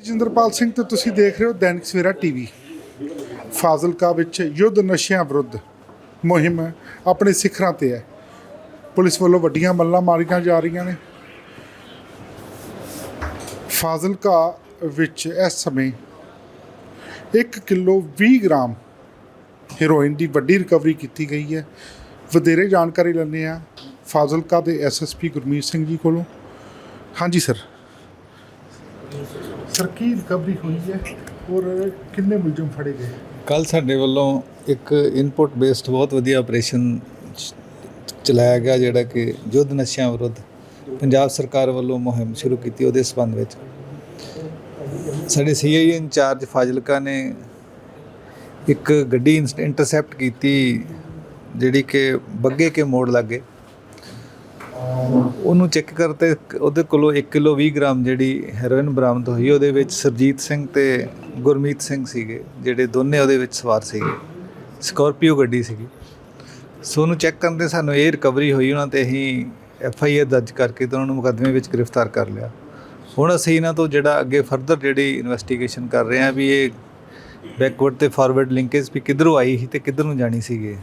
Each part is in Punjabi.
ਤੇਜਿੰਦਰਪਾਲ ਸਿੰਘ, ਤੇ ਤੁਸੀਂ ਦੇਖ ਰਹੇ ਹੋ ਦੈਨਿਕ ਸਵੇਰਾ ਟੀਵੀ ਫਾਜ਼ਿਲਕਾ ਵਿੱਚ ਯੁੱਧ ਨਸ਼ਿਆਂ ਵਿਰੁੱਧ ਮੁਹਿੰਮ ਆਪਣੇ ਸਿਖਰਾਂ ਤੇ ਹੈ। ਪੁਲਿਸ ਵੱਲੋਂ ਵੱਡੀਆਂ ਮੱਲਾਂ ਮਾਰੀਆਂ ਜਾ ਰਹੀਆਂ ਨੇ। ਫਾਜ਼ਿਲਕਾ ਵਿੱਚ ਇਸ ਸਮੇਂ 1 ਕਿਲੋ 20 ਗ੍ਰਾਮ ਹੈਰੋਇਨ ਦੀ ਵੱਡੀ ਰਿਕਵਰੀ ਕੀਤੀ ਗਈ ਹੈ। ਵਧੇਰੇ ਜਾਣਕਾਰੀ ਲੈਂਦੇ ਆ ਫਾਜ਼ਿਲਕਾ ਦੇ ਐਸਐਸਪੀ ਗੁਰਮੀਤ ਸਿੰਘ ਜੀ ਕੋਲੋਂ। ਹਾਂਜੀ, ਸਰ। ਸਰ, ਕੀ ਰਿਕਵਰੀ ਹੋਈ ਹੈ ਔਰ ਕਿੰਨੇ ਮੁਲਜ਼ਮ ਫੜੇ ਗਏ? ਕੱਲ ਸਾਡੇ ਵੱਲੋਂ ਇੱਕ ਇਨਪੁਟ ਬੇਸਡ ਬਹੁਤ ਵਧੀਆ ਆਪਰੇਸ਼ਨ ਚਲਾਇਆ ਗਿਆ, ਜਿਹੜਾ ਕਿ ਯੁੱਧ ਨਸ਼ਿਆਂ ਵਿਰੁੱਧ ਪੰਜਾਬ ਸਰਕਾਰ ਵੱਲੋਂ ਮੁਹਿੰਮ ਸ਼ੁਰੂ ਕੀਤੀ ਉਹਦੇ ਸਬੰਧ ਵਿੱਚ। ਸਾਡੇ ਸੀਆਈ ਇੰਚਾਰਜ ਫਾਜ਼ਿਲਕਾ ਨੇ ਇੱਕ ਗੱਡੀ ਇੰਟਰਸੈਪਟ ਕੀਤੀ, ਜਿਹੜੀ ਕਿ ਬੱਗੇ ਕੇ ਮੋੜ ਲੱਗੇ ਉਹਨੂੰ ਚੈੱਕ ਕਰਤੇ ਉਹਦੇ ਕੋਲੋਂ 1 ਕਿਲੋ 20 ਗ੍ਰਾਮ ਜਿਹੜੀ ਹੈਰੋਇਨ ਬਰਾਮਦ ਹੋਈ, ਉਹਦੇ ਵਿੱਚ ਸਰਜੀਤ ਸਿੰਘ ਤੇ ਗੁਰਮੀਤ ਸਿੰਘ ਸੀਗੇ, ਜਿਹੜੇ ਦੋਨੇ ਉਹਦੇ ਵਿੱਚ ਸਵਾਰ ਸੀਗੇ। ਸਕਾਰਪੀਓ ਗੱਡੀ ਸੀਗੀ। ਸੋ ਉਹਨੂੰ ਚੈੱਕ ਕਰਨ ਤੇ ਸਾਨੂੰ ਇਹ ਰਿਕਵਰੀ ਹੋਈ, ਉਹਨਾਂ ਤੇ ਅਸੀਂ ਐਫ ਆਈ ਆਰ ਦਰਜ ਕਰਕੇ ਤੇ ਉਹਨਾਂ ਨੂੰ ਮੁਕੱਦਮੇ ਵਿੱਚ ਗ੍ਰਿਫਤਾਰ ਕਰ ਲਿਆ। ਹੁਣ ਅਸੀਂ ਇਹਨਾਂ ਤੋਂ ਜਿਹੜਾ ਅੱਗੇ ਫਰਦਰ ਜਿਹੜੀ ਇਨਵੈਸਟੀਗੇਸ਼ਨ ਕਰ ਰਹੇ ਹਾਂ ਵੀ ਇਹ ਬੈਕਵਰਡ ਤੇ ਫਾਰਵਰਡ ਲਿੰਕੇਜ ਵੀ ਕਿੱਧਰੋਂ ਆਈ ਸੀ ਤੇ ਕਿੱਧਰ ਨੂੰ ਜਾਣੀ ਸੀਗੇ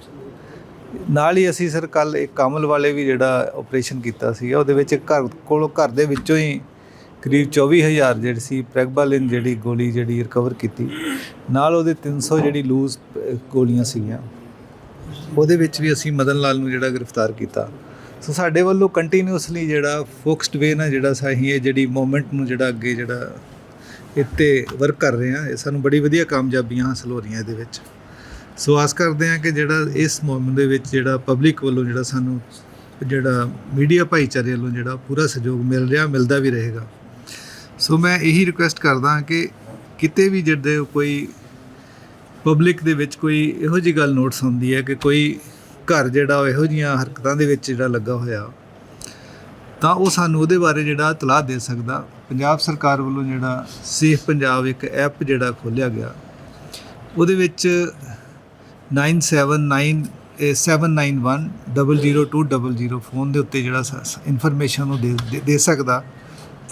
ਨਾਲ ਹੀ ਅਸੀਂ ਸਰ ਕੱਲ ਇੱਕ ਕਮਲ ਵਾਲੇ ਵੀ ਜਿਹੜਾ ਆਪਰੇਸ਼ਨ ਕੀਤਾ ਸੀਗਾ, ਉਹਦੇ ਵਿੱਚ ਘਰ ਕੋਲੋਂ ਘਰ ਦੇ ਵਿੱਚੋਂ ਹੀ ਕਰੀਬ 24000 ਜਿਹੜੀ ਸੀ ਪ੍ਰੈਗਬਾਲਿਨ ਜਿਹੜੀ ਗੋਲੀ ਜਿਹੜੀ ਰਿਕਵਰ ਕੀਤੀ। ਨਾਲ ਉਹਦੇ 300 ਜਿਹੜੀ ਲੂਜ਼ ਗੋਲੀਆਂ ਸੀਗੀਆਂ। ਉਹਦੇ ਵਿੱਚ ਵੀ ਅਸੀਂ ਮਦਨ ਲਾਲ ਨੂੰ ਜਿਹੜਾ ਗ੍ਰਿਫਤਾਰ ਕੀਤਾ। ਸੋ ਸਾਡੇ ਵੱਲੋਂ ਕੰਟੀਨਿਊਸਲੀ ਜਿਹੜਾ ਫੋਕਸਡ ਵੇ ਨਾਲ ਜਿਹੜਾ ਸਹੀ ਇਹ ਜਿਹੜੀ ਮੂਵਮੈਂਟ ਨੂੰ ਜਿਹੜਾ ਅੱਗੇ ਜਿਹੜਾ ਇੱਥੇ ਵਰਕ ਕਰ ਰਹੇ ਹਾਂ, ਇਹ ਸਾਨੂੰ ਬੜੀ ਵਧੀਆ ਕਾਮਯਾਬੀਆਂ ਹਾਸਲ ਹੋ ਰਹੀਆਂ ਇਹਦੇ ਵਿੱਚ। ਸੋ ਆਸ ਕਰਦੇ ਹਾਂ ਕਿ ਜਿਹੜਾ ਇਸ ਮੁਹਿੰਮ ਦੇ ਵਿੱਚ ਜਿਹੜਾ ਪਬਲਿਕ ਵੱਲੋਂ ਜਿਹੜਾ ਸਾਨੂੰ ਜਿਹੜਾ ਮੀਡੀਆ ਭਾਈਚਾਰੇ ਵੱਲੋਂ ਜਿਹੜਾ ਪੂਰਾ ਸਹਿਯੋਗ ਮਿਲ ਰਿਹਾ, ਮਿਲਦਾ ਵੀ ਰਹੇਗਾ। ਸੋ ਮੈਂ ਇਹੀ ਰਿਕੁਐਸਟ ਕਰਦਾ ਕਿ ਕਿਤੇ ਵੀ ਜਿਹੜੇ ਕੋਈ ਪਬਲਿਕ ਦੇ ਵਿੱਚ ਕੋਈ ਇਹੋ ਜੀ ਗੱਲ ਨੋਟਸ ਹੁੰਦੀ ਹੈ ਕਿ ਕੋਈ ਘਰ ਜਿਹੜਾ ਇਹੋ ਜੀਆਂ ਹਰਕਤਾਂ ਦੇ ਵਿੱਚ ਜਿਹੜਾ ਲੱਗਾ ਹੋਇਆ, ਤਾਂ ਉਹ ਸਾਨੂੰ ਉਹਦੇ ਬਾਰੇ ਜਿਹੜਾ ਇਤਲਾਹ ਦੇ ਸਕਦਾ। ਪੰਜਾਬ ਸਰਕਾਰ ਵੱਲੋਂ ਜਿਹੜਾ ਸੇਫ ਪੰਜਾਬ ਇੱਕ ਐਪ ਜਿਹੜਾ ਖੋਲ੍ਹਿਆ ਗਿਆ, ਉਹਦੇ ਵਿੱਚ 979791002000 ਫੋਨ ਦੇ ਉੱਤੇ ਜਿਹੜਾ ਇਨਫੋਰਮੇਸ਼ਨ ਉਹ ਦੇ, ਦੇ- ਦੇ ਸਕਦਾ।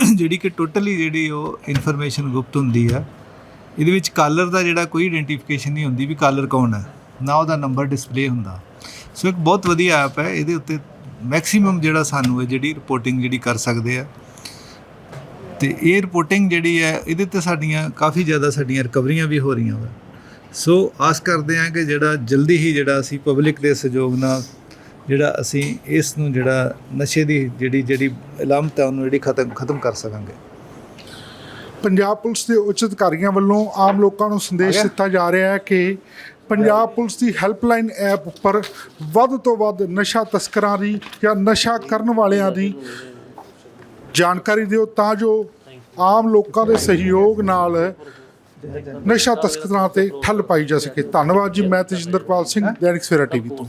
ਜਿਹੜੀ ਕਿ ਟੋਟਲੀ ਜਿਹੜੀ ਉਹ ਇਨਫੋਰਮੇਸ਼ਨ ਗੁਪਤ ਹੁੰਦੀ ਆ, ਇਹਦੇ ਵਿੱਚ ਕਾਲਰ ਦਾ ਜਿਹੜਾ ਕੋਈ ਆਇਡੈਂਟੀਫਿਕੇਸ਼ਨ ਨਹੀਂ ਹੁੰਦੀ ਵੀ ਕਾਲਰ ਕੌਣ ਹੈ ਨਾ ਉਹਦਾ ਨੰਬਰ ਡਿਸਪਲੇ ਹੁੰਦਾ। ਸੋ ਇੱਕ ਬਹੁਤ ਵਧੀਆ ਐਪ ਹੈ, ਇਹਦੇ ਉੱਤੇ ਮੈਕਸਿਮਮ ਜਿਹੜਾ ਸਾਨੂੰ ਹੈ ਜਿਹੜੀ ਰਿਪੋਰਟਿੰਗ ਜਿਹੜੀ ਕਰ ਸਕਦੇ ਆ। ਤੇ ਇਹ ਰਿਪੋਰਟਿੰਗ ਜਿਹੜੀ ਹੈ, ਇਹਦੇ ਤੇ ਸਾਡੀਆਂ ਕਾਫੀ ਜ਼ਿਆਦਾ ਸਾਡੀਆਂ ਰਿਕਵਰੀਆਂ ਵੀ ਹੋ ਰਹੀਆਂ ਵਾ। ਸੋ ਆਸ ਕਰਦੇ ਹਾਂ ਕਿ ਜਿਹੜਾ ਜਲਦੀ ਹੀ ਜਿਹੜਾ ਅਸੀਂ ਪਬਲਿਕ ਦੇ ਸਹਿਯੋਗ ਨਾਲ ਜਿਹੜਾ ਅਸੀਂ ਇਸ ਨੂੰ ਜਿਹੜਾ ਨਸ਼ੇ ਦੀ ਜਿਹੜੀ ਜਿਹੜੀ ਇਲਾਮਤ ਹੈ ਉਹਨੂੰ ਜਿਹੜੀ ਖਤਮ ਖਤਮ ਕਰ ਸਕਾਂਗੇ। ਪੰਜਾਬ ਪੁਲਿਸ ਦੇ ਉੱਚ ਅਧਿਕਾਰੀਆਂ ਵੱਲੋਂ ਆਮ ਲੋਕਾਂ ਨੂੰ ਸੰਦੇਸ਼ ਦਿੱਤਾ ਜਾ ਰਿਹਾ ਹੈ ਕਿ ਪੰਜਾਬ ਪੁਲਿਸ ਦੀ ਹੈਲਪਲਾਈਨ ਐਪ ਉੱਪਰ ਵੱਧ ਤੋਂ ਵੱਧ ਨਸ਼ਾ ਤਸਕਰਾਂ ਦੀ ਜਾਂ ਨਸ਼ਾ ਕਰਨ ਵਾਲਿਆਂ ਦੀ ਜਾਣਕਾਰੀ ਦਿਓ ਤਾਂ ਜੋ ਆਮ ਲੋਕਾਂ ਦੇ ਸਹਿਯੋਗ ਨਾਲ ਨਸ਼ਾ ਤਸਕਰਾਂ ਤੇ ਠੱਲ ਪਾਈ ਜਾ ਸਕੇ। ਧੰਨਵਾਦ ਜੀ। ਮੈਂ ਤਜਿੰਦਰਪਾਲ ਸਿੰਘ, ਦੈਨਿਕ ਸਵੇਰਾ ਟੀਵੀ ਤੋਂ।